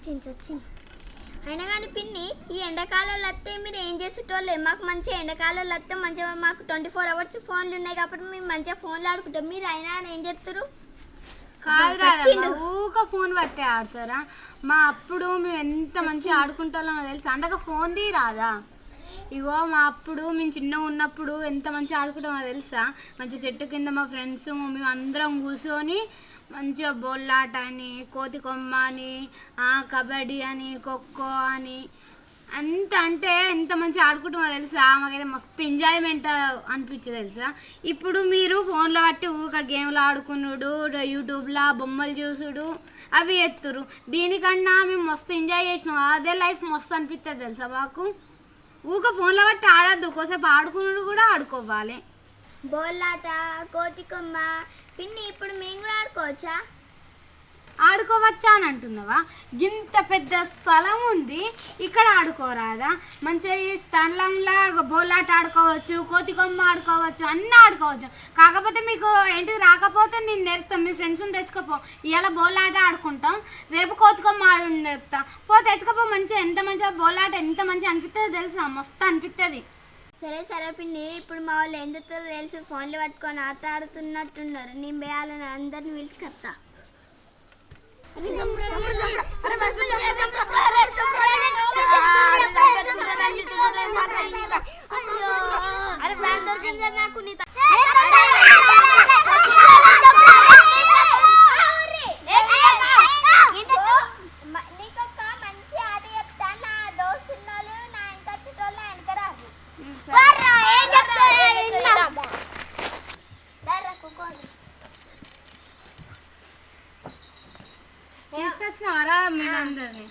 వచ్చింది అయినా కానీ పిన్ని ఈ ఎండాకాలంలో వస్తే మీరు ఏం చేసేటోళ్ళే? మాకు మంచిగా ఎండాకాలంలో వస్తే మంచిగా మాకు ట్వంటీ ఫోర్ అవర్స్ ఫోన్లు ఉన్నాయి కాబట్టి మేము మంచిగా ఫోన్లు ఆడుకుంటాం. మీరు అయినా కానీ ఏం చేస్తారు? ఊక ఫోన్ పట్టే ఆడతారా? మా అప్పుడు మేము ఎంత మంచిగా ఆడుకుంటామో తెలుసు? అంతగా ఫోన్ తీ రాదా ఇగో మా అప్పుడు మేము చిన్నగా ఉన్నప్పుడు ఎంత మంచిగా ఆడుకుంటామో తెలుసా? మంచి చెట్టు కింద మా ఫ్రెండ్స్ మేము అందరం కూర్చొని మంచిగా బొల్లాట అని కోతి కొమ్మ అని కబడ్డీ అని ఖోఖో అని. అంత అంటే ఎంత మంచిగా ఆడుకుంటామో తెలుసా? మాకైతే మస్తు ఎంజాయ్మెంట్ అనిపించదు తెలుసా? ఇప్పుడు మీరు ఫోన్లో బట్టి ఊక గేమ్లు ఆడుకున్నాడు యూట్యూబ్లో బొమ్మలు చూసుడు అవి ఎత్తురు. దీనికన్నా మేము మస్తు ఎంజాయ్ చేసినాం. అదే లైఫ్ మస్తు అనిపిస్తుంది తెలుసా మాకు? ఊక ఫోన్లో బట్టి ఆడద్దు. కోసేపు ఆడుకున్నాడు కూడా ఆడుకోవాలి. బోల్లాట కోతి కొమ్మ పిన్ని ఇప్పుడు మేము కూడా ఆడుకోవచ్చా? ఆడుకోవచ్చా అని అంటున్నావా ఇంత పెద్ద స్థలం ఉంది ఇక్కడ ఆడుకోరాదా? మంచిగా ఈ స్థలంలో బోలాట ఆడుకోవచ్చు కోతి కొమ్మ ఆడుకోవచ్చు అన్నీ ఆడుకోవచ్చు. కాకపోతే మీకు ఏంటిది రాకపోతే నేను నేర్పుతాం మీ ఫ్రెండ్స్ని తెచ్చుకోపో. ఇవాళ బోలాట ఆడుకుంటాం రేపు కోతి కొమ్మ ఆడు నేర్పుతా. పో తెచ్చుకోపో. మంచిగా ఎంత మంచిగా బోలాట ఎంత మంచిగా అనిపిస్తుంది తెలుసా? మస్తు అనిపిస్తుంది సరే సరే పిన్ని ఇప్పుడు మా వాళ్ళు చెప్తారో తెలుసు. ఫోన్లు పట్టుకొని ఆట ఆడుతున్నట్టున్నారు. నేను వేయాలని అందరిని పిలుచుకొస్తా. నీకొక మంచి ఆట చెప్తా నా దోస్తున్నారు నా వెనక చుట్టూ వెనక రాదు తీసుకొచ్చినారా మీరందరినీ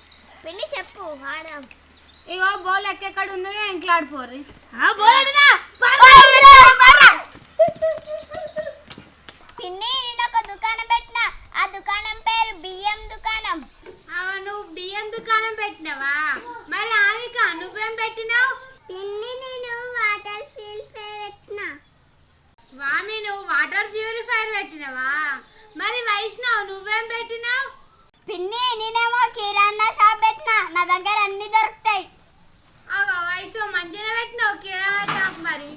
పిన్ని చెప్పు ఆడాం ఇగో బోల్ ఎక్కడెక్కడ పిన్ని నేను ఒక దుకాణం పెట్టిన. ఆ దుకాణం పేరు బియ్యం దుకాణం. నువ్వు బియ్యం దుకాణం పెట్టినావా? మరి ఆవిక నువ్వేం పెట్టినావు? పిన్ని నేను వాటర్ ఫిల్టర్ పెట్టిన. వామి నువ్వు వాటర్ ప్యూరిఫైర్ పెట్టినావా? మరి వైష్ణవ్ నువ్వేం పెట్టినావు? పిన్ని నేనేమో కిరాణా షాప్ పెట్టిన. నా దగ్గర అన్ని దొరుకుతాయి. వైష్ణవ్ మంచిగా పెట్టినావు కిరాణా షాప్ మరి.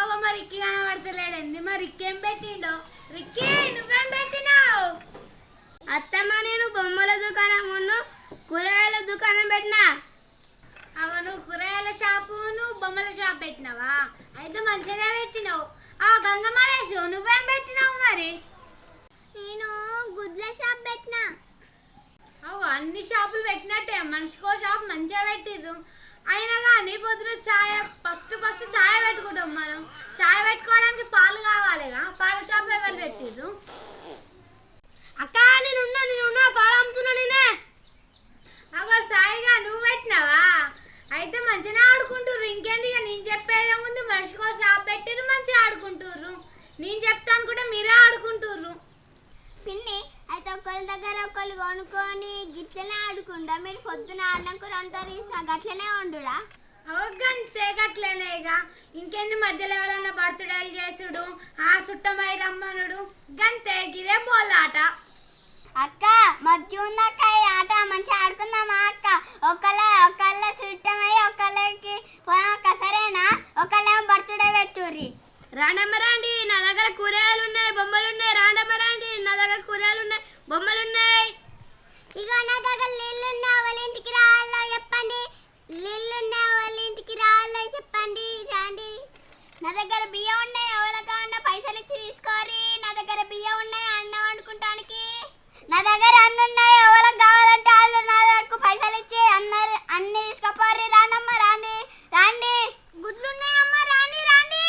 అగో మరి రిక్కి కనబడతలేడండి మరి రిక్కేం పెట్టిండో? రిక్కి నువ్వేం పెట్టినావు? అత్తమ్మ నేను బొమ్మల దుకాణం ఉన్ను కూరగాయల దుకాణం పెట్టిన? అగో నువ్వు కూరగాయల షాపు నువ్వు బొమ్మల షాప్ పెట్టినావా? అయితే మంచిగా పెట్టినావు. ఆ గంగమాలేషు నువ్వేం పెట్టినావు మరి? నేను గుడ్ల షాప్ పెట్టిన. అవు అన్ని షాపులు పెట్టినట్టే మనిషికో షాప్ మంచిగా పెట్టిర్రు. అయినా కానీ పొద్దున చాయ్ ఫస్ట్ ఫస్ట్ చాయ్ పెట్టుకుంటాం మనం. చాయ్ పెట్టుకోవడానికి పాలు కావాలిగా పాలు షాప్ ఎవరు పెట్టిర్రు అక్క నేను ఉన్నా నేను ఉన్నా పాలు అమ్ముతున్నా నేనే అగో సాయిగా నువ్వు పెట్టినావా అయితే మంచిగా ఆడుకుంటుర్రు ఇంకేంటి ఇక నేను చెప్పేదే ముందు మనిషికో షాప్ పెట్టిర్రు మంచిగా ఆడుకుంటుర్రు నేను చెప్తాను కూడా మీరే ఆడుకుంటుర్రు పిన్ని అయితే ఒకళ్ళ దగ్గర ఒకళ్ళు కొనుక్కొని గిట్లనే ఆడుకుంటా మీరు పొద్దున ఆడినాక అంటారు ఇష్టం గట్లనే వండుడా గంతే గట్లేనే ఇక ఇంకెన్ని మధ్యలో ఎవరన్నా బర్త్డేలు చేసుడు ఆ సుట్టమై రమ్మనుడు గంతే గిదే బోలాట అక్క మధ్య ఉందక్క ఈ ఆట. మంచిగా ఆడుకుందామా అక్క? ఒకళ్ళ ఒకళ్ళ చుట్టమై ఒకళ్ళకి పోయాక సరేనా? ఒకళ్ళేమో బర్త్డే పెట్టుర్రి. రాండమ్మ రాండి నా దగ్గర కూరగాయలు ఉన్నాయి బొమ్మలు ఉన్నాయి. రాండమ్మ రాండి నా దగ్గర కూరగాయలు ఉన్నాయి బొమ్మలు ఉన్నాయి. ఇక నా దగ్గర నీళ్ళున్న వాళ్ళ ఇంటికి రావాలో చెప్పండి. నీళ్ళున్న వాళ్ళ ఇంటికి రావాలో చెప్పండి రాండి. నా దగ్గర బియ్యం ఉన్నాయి ఎవరికి ఉన్న పైసలు ఇచ్చి తీసుకోరి. నా దగ్గర బియ్యం ఉన్నాయి అన్నం వండుకుంటానికి. నా దగ్గర అన్ని ఉన్నాయి ఎవరికి కావాలంటే వాళ్ళు నా దగ్గర పైసలు ఇచ్చి అన్నారు అన్ని తీసుకుపోరి రానమ్మ రాండి రాండి గుడ్లు ఉన్నాయమ్మ రాండి రాండి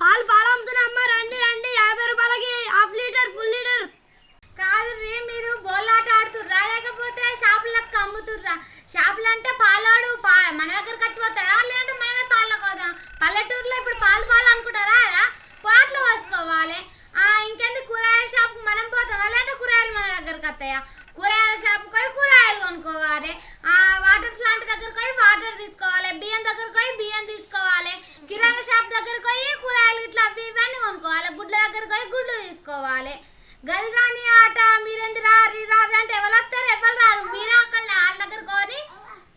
పాలు పాలు అమ్ముతున్నా అమ్మ రండి రండి యాభై రూపాయలకి హాఫ్ లీటర్ ఫుల్ లీటర్ కాదు రీ మీరు బోలాట ఆడుతుర్రా లేకపోతే షాపులకు అమ్ముతుర్రా షాపులు అంటే పాలాడు పా మన దగ్గరకు వచ్చి పోతారా లేదంటే మనమే పాలకు పోదాం పల్లెటూరులో ఇప్పుడు పాలు పాలు అనుకుంటారా రా? పాటలు పోసుకోవాలి ఆ ఇంకెందుకు కూరగాయల షాప్కి మనం పోతాం లేదంటే కూరగాయలు మన దగ్గరకు వస్తాయా కూరగాయల షాప్కి పోయి కూరగాయలు కొనుక్కోవాలి ఆ వాటర్ ప్లాంట్ దగ్గరకు పోయి వాటర్ తీసుకోవాలి బియ్యం దగ్గరకు పోయి బియ్యం తీసుకోవాలి కిరాణా షాప్ దగ్గరకు పోయి కూరగాయలు ఇట్లా అవి ఇవన్నీ కొనుక్కోవాలి గుడ్ల దగ్గరకు పోయి గుడ్లు తీసుకోవాలి గది కానీ ఆట మీరేంది రారి రారి అంటే ఎవరు వస్తారు ఎవరు రారు మీరా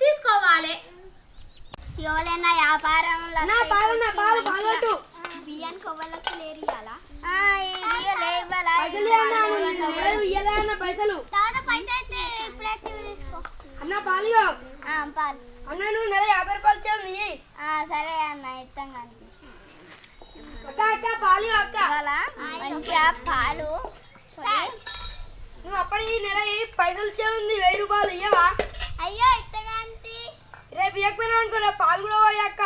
తీసుకోవాలి శివలేన వ్యాపారంలో నా పాలు నా పాలు పాలు వద్దు. బియ్యానికి కొవ్వలకి లేరు ఇవ్వాలా పైసలు ఇవ్వనా? నువ్వు లేవు, ఇయ్యలే అన్న పైసలు తర్వాత పైసలు ఇప్పుడే తీసుకో అన్న పాలు ఇవ్వు. ఆ, పాలు నెల యాభై రూపాయలు ఆ, సరే అన్న ఇస్తాం అక్క అక్క పాలు అక్క. మంచిగా పాలు నువ్వు అప్పటి ఈ నెల పైసలు ఉంది వెయ్యి రూపాయలు ఇయ్యవా? అయ్యో ఇత్తగాంతి రేపు ఇవ్వకపోయినా అనుకో రేపు పాలు కూడా పోయి అక్క.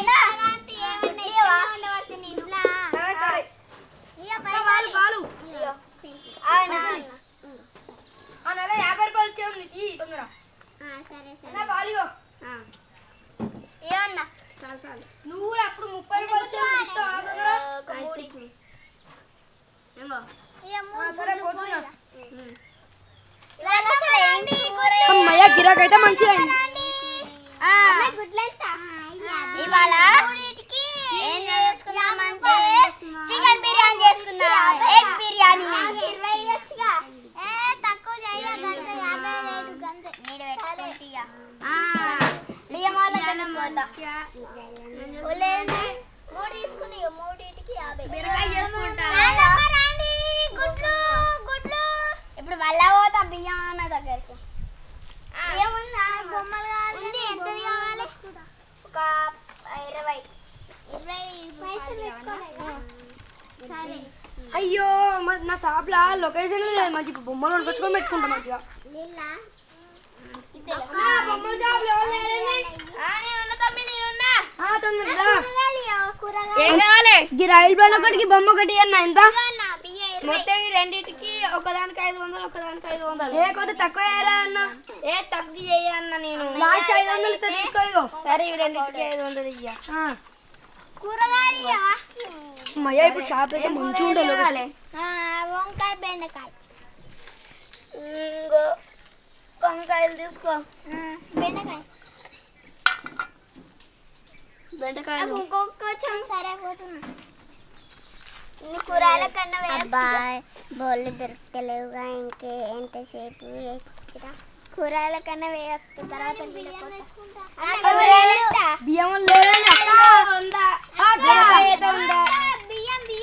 ఇత్తగాంతి ఏమన్నా ఇయ్యవా? ఉండవలసి నేను సరే. సరే. ఇయ్య అక్క, పాలు పాలు. ఆ నెల యాభై రూపాయలు ఈ తొందర సరే సరే. అన్న పాలు ఇవ్వు. ఏమన్నా నువ్వు కూడా అప్పుడు ముప్పై? అమ్మయ్య గిరాకీ అయితే మంచిగా అయింది. ఆ, ఇవాళ ఏం చేసుకుందామంటే చికెన్ బిర్యానీ చేసుకుందాం. ఎగ్ బిర్యానీ. బియ్యం వాళ్ళ జనం పోతా మూడు తీసుకుని మూడింటికి యాభై బీరకాయ చేసుకుంటా. గుడ్లు గుడ్లు ఇప్పుడు మళ్ళా పోతా బియ్యం అన్న దగ్గరికి బియ్యం ఉందా బొమ్మలు కావాలి ఎంత కావాలి ఒక ఇరవై ఇరవై సరే అయ్యో మ- నా షాప్ లా లొకేషన్ లేదు మంచి బొమ్మలు కొనుక్కొచ్చుకొని పెట్టుకుంటా మంచిగా. ఏం కావాలి? రైలు బండ్ ఒకటికి బొమ్మ ఒకటి అన్న ఎంత? మొత్తం ఈ రెండింటికి ఒకదానికి ఐదు వందలు ఒకదానికి ఐదు వందలు. ఏ కొద్ది తక్కువ చేయరా అన్న? ఏ తక్కువ చేయన్న నేను? లాస్ట్ ఐదు వందలు తీసుకో సరే ఇవి రెండింటికి ఐదు వందలు ఇయ్య. అమ్మయ్య ఇప్పుడు షాప్ అయితే మంచిగా లొకేషన్. వంకాయ బెండకాయ ఇంగో వంకాయలు తీసుకో. బెండకాయ బెండకాయలు. ఇంకొంచెం సరే పోతున్నా కూరగాయల కన్నా అబ్బాయి బోళ్ళు దొరుకుతలేవుగా ఇంకే ఎంతసేపు కూరగాయల కన్నా వేయచ్చు తర్వాత బియ్యం బిర్యానీ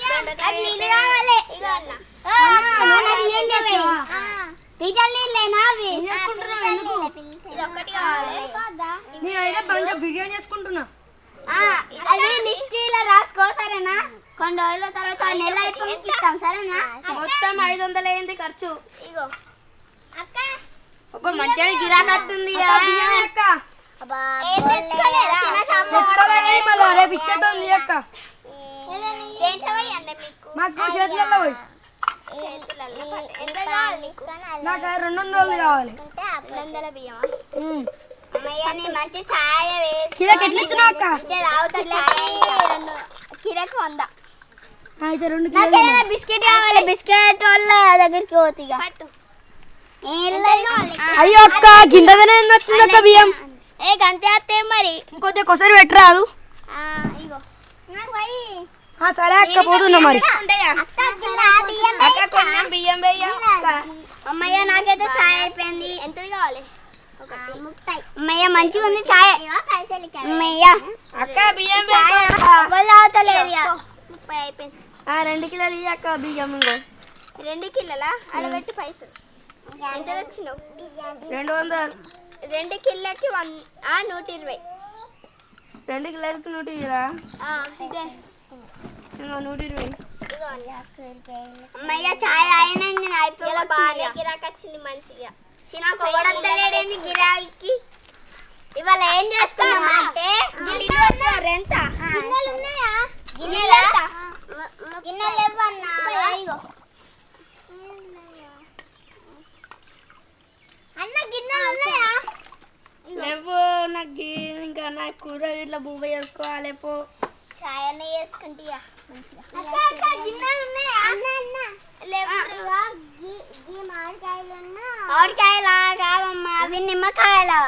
చేసుకుంటున్నా. ఆ, అది లిస్ట్ ఇలా రాసుకో సరేనా? కొన్ని రోజుల తర్వాత నెల అయిపోయి సరేనా? మొత్తం ఐదు వందలు అయింది ఖర్చు. ఇగో. అక్క మంచిగా గిరాకీ వస్తుంది మీకు చేతులలో పోయి. నీకు రెండు వందలు కావాలి. మంచి ఛాయ వేసి కిలోకి వంద. అయితే రెండు బిస్కెట్ కావాలి. బిస్కెట్ వాళ్ళ దగ్గరికి పోతిగా అయ్యో అక్క గిందగానే వచ్చింది అక్క బియ్యం? ఏ గంతే అత్తే మరి. ఇంకొద్ది ఒకసారి పెట్టరాదు. ఆ, ఇగో. నాకు పోయి. ఆ, సరే అక్క పోతున్నా మరి. బియ్యం అమ్మయ్య నాకైతే చాయ్ అయిపోయింది. ఎంతది కావాలి? అమ్మయ్య మంచిగా ఉంది చాయ్. అమ్మయ్య. అక్క బియ్యం తాగుతలేదు. ముప్పై అయిపోయింది. ఆ రెండు కిలోలు ఇయ్యి అక్క బియ్యం ఇంకో. రెండు కిలోలా? అడబెట్టి పైసలు. ఎంత వచ్చినావు రెండు వందలు. రెండు కిలోకి వన్ ఆ, నూట ఇరవై. రెండు కిలోలకి నూట ఇరా ఆ, ఇదే. నూట ఇరవై. అమ్మయ్య చాయ్ అయినండి నేను అయిపోయి బాగా గిరాకీ వచ్చింది మంచిగా. నాకు ఎవడంతలేడేంది గిరాకీ ఇవాళ ఏం చేసుకున్నాం అంటే ఎంత గిన్నెలు ఉన్నాయా? గిన్నెలు? గిన్నెలు ఇవ్వన్నా ఇగో అన్న గిన్నెలు ఉన్నాయా? లేవు నాకు ఇంకా నా కూర ఇట్లా బువ్వ చేసుకోవాలి పో. చాయ్ అన్న చేసుకుంటే మంచిగా. అక్క అక్క గిన్నెలు ఉన్నాయా? అన్న అన్న. మామిడికాయలు కావమ్మా అవి నిమ్మకాయలు.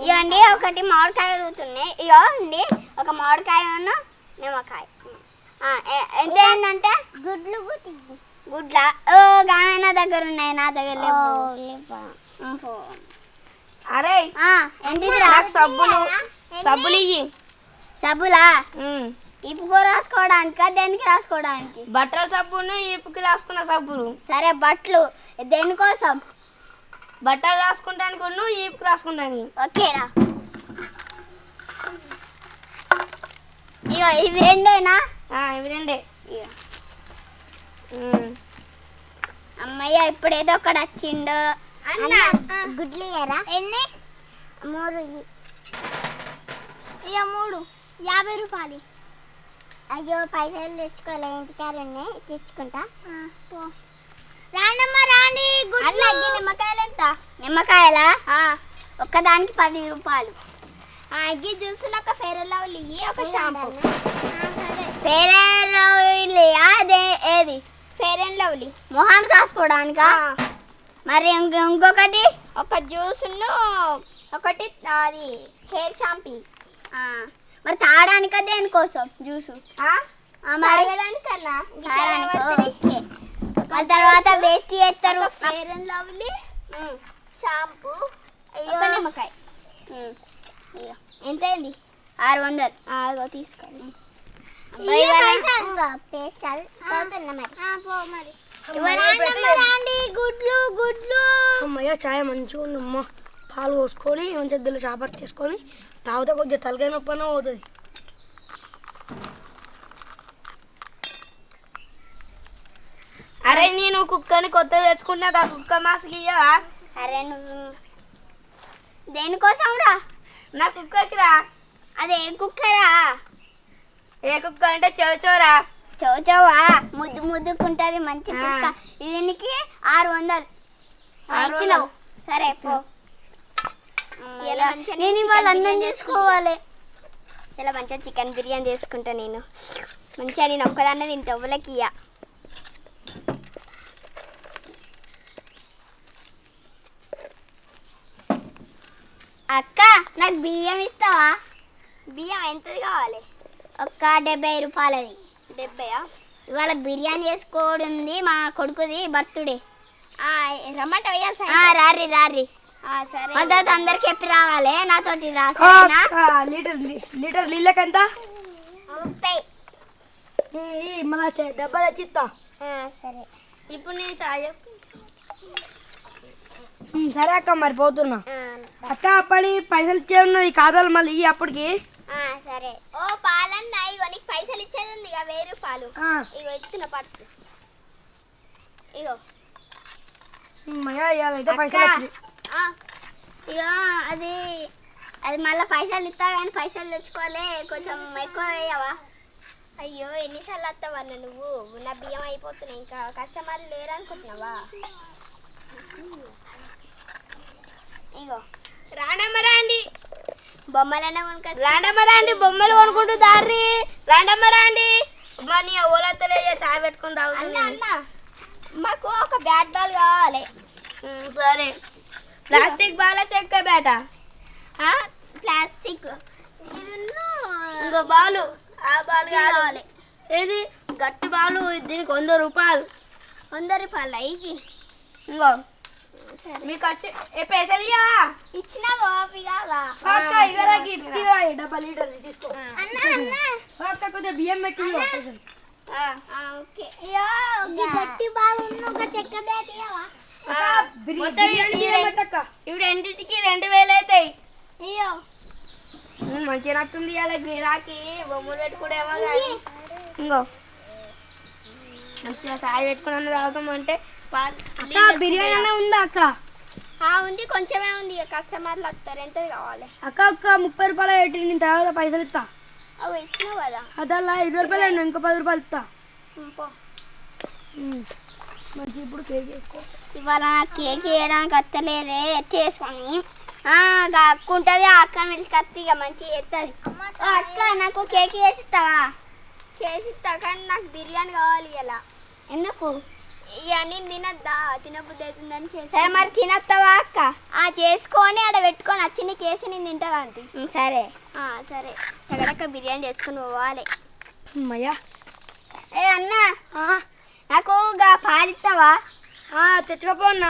ఇవ్వండి ఒకటి మామిడికాయ అవుతున్నాయి ఇగో అండి ఒక మామిడికాయ నిమ్మకాయ. ఎంత ఏంటంటే గుడ్లు గుడ్ల. ఓ గామె నా దగ్గర ఉన్నాయి నా దగ్గర లేవు అరే ఆ, ఏంటిదిరా నాకు సబ్బులు సబ్బులు ఇయ్యి. సబ్బులా. ఇప్పుకో రాసుకోవడానికా దేనికి రాసుకోవడానికి? బట్టల సబ్బును ఈపుకి రాసుకున్న సబ్బులు. సరే బట్టలు. దేనికోసం? బట్టలు రాసుకుంటానికి ఉన్ను ఈపుకి రాసుకుంటానికి. ఓకేరా ఇగో ఇవి రెండేనా? ఆ, ఇవి రెండే. ఇగో. అమ్మయ్య ఇప్పుడు ఏదో ఒకటి వచ్చిండు గుడ్లు ఎరా ఎన్ని? మూడు ఇయ్యి. ఇయ్య మూడు. యాభై రూపాయలు. అయ్యో పైసలు తెచ్చుకోలే ఇంటికారు ఉన్నాయి తెచ్చుకుంటా. పో. రాండమ్మా రాండి గుడ్లు. నిమ్మకాయలు ఎంత? నిమ్మకాయలా? ఒక్కదానికి పది రూపాయలు. అగ్గి జ్యూసులు ఒక అండ్ లవ్లీ ఒక షాంపూ. లవ్లీ అదే ఏది? ఫెయిర్ అండ్ లవ్లీ మొహానికి రాసుకోవడానికా? మరి ఇంక ఇంకొకటి? ఒక జ్యూస్ను ఒకటి అది హెయిర్ షాంపీ. మరి తాగడానికా దేనికోసం? జ్యూసు? తాగడానికన్నా? తర్వాత వేస్ట్ చేస్తారు. ఫెయిర్ అండ్ లవ్లీ షాంపూ నిమ్మకాయ. ఎంత అయింది ఆరు వందలు. తీసుకోండి గుడ్లు గుడ్లు. అమ్మయ్య చాయ్ మంచిగా పాలు పోసుకొని మంచిగా దిల్లు చాపర్ తీసుకొని తాగితే కొద్దిగా తలకాయ నొప్పి అన్న పోతుంది. అరే నేను కుక్కని కొత్త తెచ్చుకున్నా ఆ కుక్క మాస్క్ ఇయ్యవా? అరే నువ్వు దేనికోసం రా? నా కుక్కకి రా. అదే కుక్కరా? ఏ కుక్క అంటే చోచోరా చౌచౌవా ముద్దు ముద్దుకుంటది మంచి కుక్క. దీనికి ఆరు వందలు. ఇచ్చినావు సరే పో. నేను ఇవాళ అన్నం చేసుకోవాలి. ఇలా మంచిగా చికెన్ బిర్యానీ చేసుకుంటా నేను? మంచిగా నేను ఒక్కదాన్నే తింటా ఎవరికి ఇయ్య? అక్క నాకు బియ్యం ఇస్తావా? బియ్యం ఎంతది కావాలి? ఒక్క డెబ్బై రూపాయలది. డెబ్బయా? ఇవాళ బిర్యానీ చేసుకోవడం ఉంది మా కొడుకుది బర్త్డే. రమ్మంట వేయాలి రారి రారి సరే. మద్దతు అందరికి చెప్పి రావాలి నాతోటి రా సరేనా? లీటర్ లీటర్ నీళ్ళకంత ముప్పై. మన డబ్బా తెచ్చిస్తా సరే. ఇప్పుడు నేను చాయ్ సరే అక్క మరి పోతున్నా. అక్క అప్పటి పైసలు ఇచ్చే ఉన్నది ఖాతాలు మళ్ళీ అప్పటికి. సరే. ఓ పాలన్న ఇగో నీకు పైసలు ఇచ్చేది ఉంది ఇక వెయ్యి రూపాయలు. ఇగో ఇస్తున్న పట్టు. ఇగో. పైసలు. వచ్చినాయి. ఆ, ఇగో అది అది మళ్ళీ పైసలు ఇస్తా కానీ పైసలు తెచ్చుకోలే కొంచెం ఎక్కువ వేయవా? అయ్యో ఎన్నిసార్లు వస్తావన్న నువ్వు? నా బియ్యం అయిపోతున్నాయి ఇంకా కస్టమర్లు లేరు అనుకుంటున్నావా ఇగో. రాండమ్మ రాండి. బొమ్మలైనా కొనుక్కొచ్చు రాండమ్మ రాండి బొమ్మలు కొనుక్కుంటూ దారి రాండమ్మ రాండి. అమ్మా నీ ఓలత్తలే చాయ్ పెట్టుకుని తాగుతుంది అన్న మాకు ఒక బ్యాట్ బాల్ కావాలి. సరే. ప్లాస్టిక్ బాల చెక్క బేట ఆ, ప్లాస్టిక్. ఇంకో బాలు. ఆ బాలు కావాలి. ఏది? గట్టి బాలు దీనికి వంద రూపాయలు. వంద రూపాయలు? ఇయ్యి ఇంకో. మీకు వచ్చి పైసలు ఇయ్యా? ఇచ్చిన అక్క ఇగరా గిఫ్ట్ ఇగో ఈ డబ్బా లీటర్ తీసుకో. అన్న అన్న. అక్క కొద్దిగా బియ్యం పెట్టి ఇయ్యో పైసలు. ఓకే గట్టి బాల్ ఉన్న ఒక చెక్క బ్యాట్ ఇవ్వవా బిర్యానీ మొత్తం బిర్యానీ ఈ బియ్యం రెండు- పెట్టక్క ఇవి రెండింటికి రెండు వేలు అవుతాయి అయ్యో మంచిగా నచ్చుంది ఇలా గిరాకీ. బొమ్మలు పెట్టుకుంటేమో కానీ ఇంకో. మంచిగా సాయి పెట్టుకుని అన్న తాగుతామంటే అక్క బిర్యానీ అనే ఉందా అక్క? ఆ ఉంది కొంచెమే ఉంది. కస్టమర్లు వస్తారు ఎంత కావాలి? అక్క అక్క ముప్పై రూపాయలు పెట్టి నేను తర్వాత పైసలు ఇస్తా అవి ఇచ్చినావు కదా? అదల్లా ఇరవై రూపాయలు అండి ఇంకో పది రూపాయలు ఇస్తా. మంచి ఇప్పుడు కేక్ చేసుకో. ఇవాళ కేక్ వేయడానికి వస్తలేదే ఎట్ట వేసుకొని ఆ, గా అక్క ఉంటుంది ఆ అక్క పిలిచి ఇక మంచిగా చేస్తుంది అక్క నాకు కేక్ చేసిస్తావా చేసిస్తా కానీ నాకు బిర్యానీ కావాలి ఇలా ఎందుకు? ఇక నేను తినద్దా? తినబుద్ధి అవుతుందని చేసి సరే మరి తినస్తావా అక్క? ఆ చేసుకొని ఆడ పెట్టుకొని వచ్చి నీ కేసు నేను తింటా అంతే సరే. సరే. ఎక్కడక్క బిర్యానీ చేసుకుని పోవాలి. అమ్మయ్యా. ఏ అన్న. నాకు గా పాలిస్తావా తెచ్చుకోపో అన్న.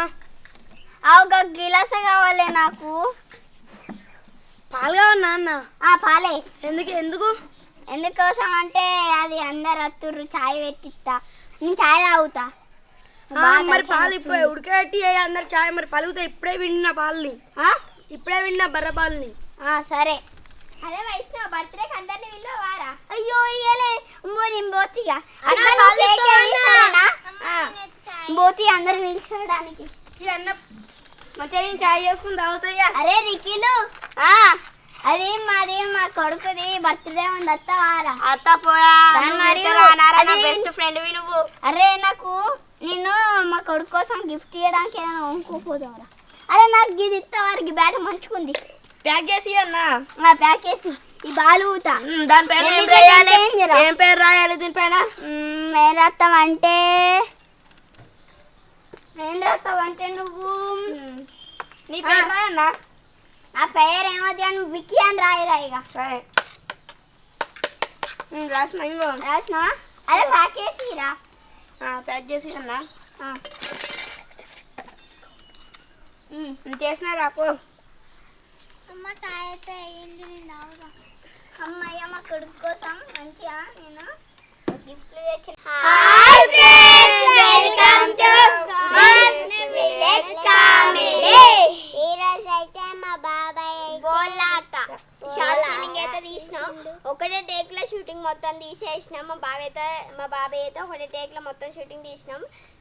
ఆ ఒక గిలాస కావాలి నాకు. పాలు కావన్నా అన్న? ఆ పాలే. ఎందుకు ఎందుకు? ఎందుకోసం అంటే అది అందరు వస్తుర్రు చాయ్ పెట్టిస్తా నేను చాయ్ తాగుతా. మరి పాలు ఇప్పుడు ఉడకబెట్టి అందరు చాయ్ మరి పలుగుతా ఇప్పుడే విన్నా పాలని. ఆ? ఇప్పుడే విన్నా బర్ర పాలని. ఆ, సరే. అరే వైష్ణవ్ బర్త్డేకి అందరిని వీళ్ళు వారా అయ్యో ఇయ్యలే. నేను పోతిగా. పోతి అందరు పిలుచుకోవడానికి. ఈ అన్న. మంచిగా నేను చాయ్ చేసుకుని తాగుతాయా అరే రికిలు అది మాది మా కొడుకుది. బర్త్డే ఉంది అత్త వారా. అత్త అది- బెస్ట్ ఫ్రెండ్ నువ్వు. అరే నాకు నేను మా కొడుకు కోసం గిఫ్ట్ ఇవ్వడానికి ఏదైనా వంకోపోదాంరా అరే నాకు ఇది ఇస్తా వారికి బ్యాట్ మంచుకుంది ప్యాక్ చేసి అన్న. ఆ ప్యాక్ చేసి. ఈ బాలు ఊతా. దాని పైన ఏం రాయాలి? ఏం పేరు రాయాలి దీనిపైన మ్మ్, ఏం రాస్తాం అంటే? ఏం రాస్తావు అంటే నువ్వు? నీ పేరు రాయన్నా ఆ పేరు ఏమవుతుంది అని విక్కీ అని రాయిరా ఇక. సరే. రాసిన ఇంకో రాసినావా? అరే ప్యాక్ చేసి రా ఆ, ప్యాక్ చేసి అన్నా చేసిన అమ్మ చాయ్ అయితే అయ్యింది నేను మా కొడుకు కోసం మంచిగా నేను గిఫ్ట్లు తెచ్చిన. Hi friends welcome to village comedy రోజు అయితే మా బాబాయ్ బోలాట షార్ట్ ఫిల్లింగ్ అయితే తీసినాం. ఒకటే టేక్లో షూటింగ్ మొత్తం తీసేసినాం. మా బాబాయ్ అయితే మా బాబాయ్ అయితే ఒకటే టేక్లో మొత్తం షూటింగ్ తీసినాం.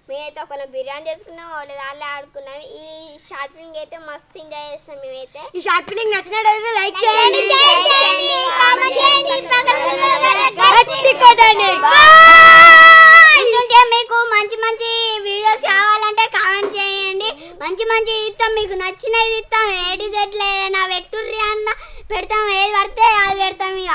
మేమైతే ఒకళ్ళ బిర్యానీ చేసుకున్నాం వాళ్ళ దాళ్ళు ఆడుకున్నాం. ఈ షార్ట్ ఫిల్మ్ అయితే మస్తు ఎంజాయ్ చేసినాం మేమైతే. ఈ షార్ట్ ఫిల్లింగ్ నచ్చినట్టయితే లైక్ చేయండి, చేయండి, కామెంట్ చేయండి, గట్టి కొట్టండి. మీకు మంచి మంచి వీడియోస్ కావాలంటే మంచి మంచి ఇస్తాం మీకు నచ్చినది ఇస్తాం. ఏది తెట్లేదన్నా పెట్టుర్రి అన్న పెడతాం ఏది పడితే అది పెడతాం ఇక.